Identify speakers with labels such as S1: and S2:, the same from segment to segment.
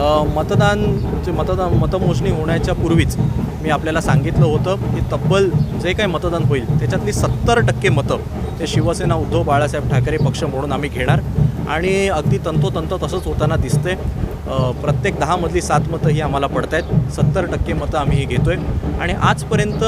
S1: मतदान जे मतदान मतमोजणी होण्याच्या पूर्वीच मी आपल्याला सांगितलं होतं की तब्बल जे काही मतदान होईल त्याच्यातली सत्तर टक्के मतं ते शिवसेना उद्धव बाळासाहेब ठाकरे पक्ष म्हणून आम्ही घेणार. आणि अगदी तंतोतंत तसंच होताना दिसते प्रत्येक दहामधली सात मतं ही आम्हाला पडत आहेत सत्तर टक्के मतं आम्ही ही घेतो आहे आणि आजपर्यंत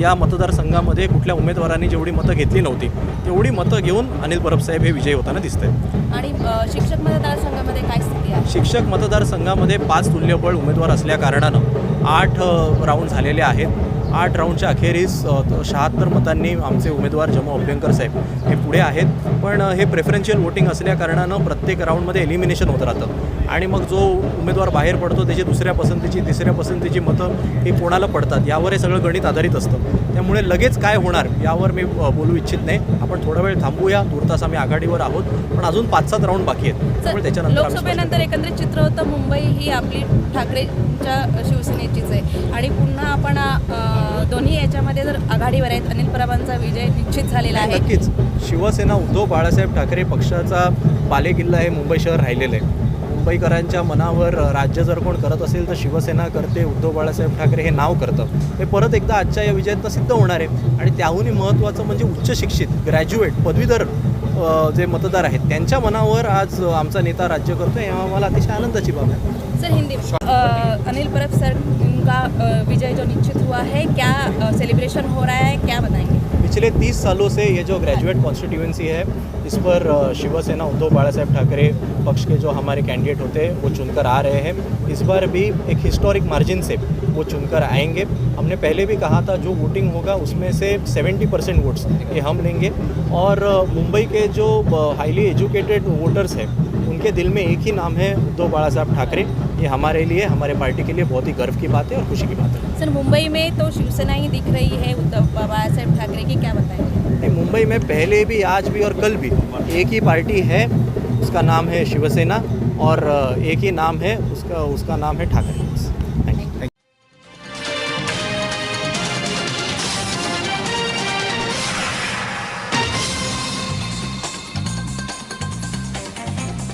S1: या मतदारसंघामध्ये कुठल्या उमेदवारांनी जेवढी मतं घेतली नव्हती तेवढी मतं घेऊन अनिल परब साहेब हे विजयी होताना दिसत आहेत
S2: आणि शिक्षक मतदारसंघामध्ये काय स्थिती आहे?
S1: शिक्षक मतदारसंघामध्ये पाच तुल्यबळ उमेदवार असल्या कारणानं आठ राऊंड झालेले आहेत. आठ राऊंडच्या अखेरीस शहात्तर मतांनी आमचे उमेदवार जमू अभ्यंकर साहेब हे पुढे आहेत. पण हे प्रेफरन्शियल वोटिंग असल्या कारणानं प्रत्येक राऊंडमध्ये एलिमिनेशन होत राहतं. आणि मग जो उमेदवार बाहेर पडतो त्याची दुसऱ्या पसंतीची तिसऱ्या पसंतीची मतं ही कोणाला पडतात यावर हे सगळं गणित आधारित असतं. त्यामुळे लगेच काय होणार यावर मी बोलू इच्छित नाही. आपण थोडा वेळ थांबूया. तुर्तास आम्ही आघाडीवर आहोत. पण अजून पाच सात राऊंड बाकी आहेत. त्यामुळे त्याच्यानंतर
S2: लोकसभेनंतर एकंदरित चित्र होतं मुंबई ही आपली ठाकरेंच्या शिवसेनेचीच आहे. आणि पुन्हा आपण दोन्ही याच्यामध्ये जर आघाडीवर आहेत अनिल परबांचा विजय निश्चित झालेला आहे.
S1: नक्कीच. शिवसेना उद्धव बाळासाहेब ठाकरे पक्षाचा बालेकिल्ला हे मुंबई शहर राहिलेलं आहे. मुंबईकरांच्या मनावर राज्य जर कोण करत असेल तर शिवसेना करते उद्धव बाळासाहेब ठाकरे हे नाव करतं. हे परत एकदा आजच्या या विजयातनं सिद्ध होणार आहे. आणि त्याहूनही महत्त्वाचं म्हणजे उच्च शिक्षित ग्रॅज्युएट पदवीधर जे मतदार आहेत त्यांच्या मनावर आज आमचा नेता राज्य करतो हे आम्हाला अतिशय आनंदाची बाब आहे.
S2: सर हिंदी अनिल परब सर का विजय जो निश्चित हुआ है, क्या सेलिब्रेशन हो रहा है, क्या बताएँगे?
S1: पिछले तीस सालों से ये जो ग्रेजुएट कॉन्स्टिट्यूंसी है, इस पर शिवसेना उद्धव बाला साहेब ठाकरे पक्ष के जो हमारे कैंडिडेट होते हैं, वो चुनकर आ रहे हैं। इस बार भी एक हिस्टोरिक मार्जिन से वो चुनकर आएँगे। हमने पहले भी कहा था, जो वोटिंग होगा, उसमें से 70 परसेंट वोट्स ये हम लेंगे। और मुंबई के जो हाईली एजुकेटेड वोटर्स हैं उनके दिल में एक ही नाम है उद्धव बाला साहब ठाकरे। ये हमारे लिए हमारे पार्टी के लिए बहुत ही गर्व की बात है और खुशी की बात है।
S2: सर मुंबई में तो शिवसेना ही दिख रही है उद्धव बाला साहेब ठाकरे की क्या बताएँगे
S1: नहीं, मुंबई में पहले भी आज भी और कल भी एक ही पार्टी है उसका नाम है शिवसेना और एक ही नाम है उसका उसका नाम है ठाकरे।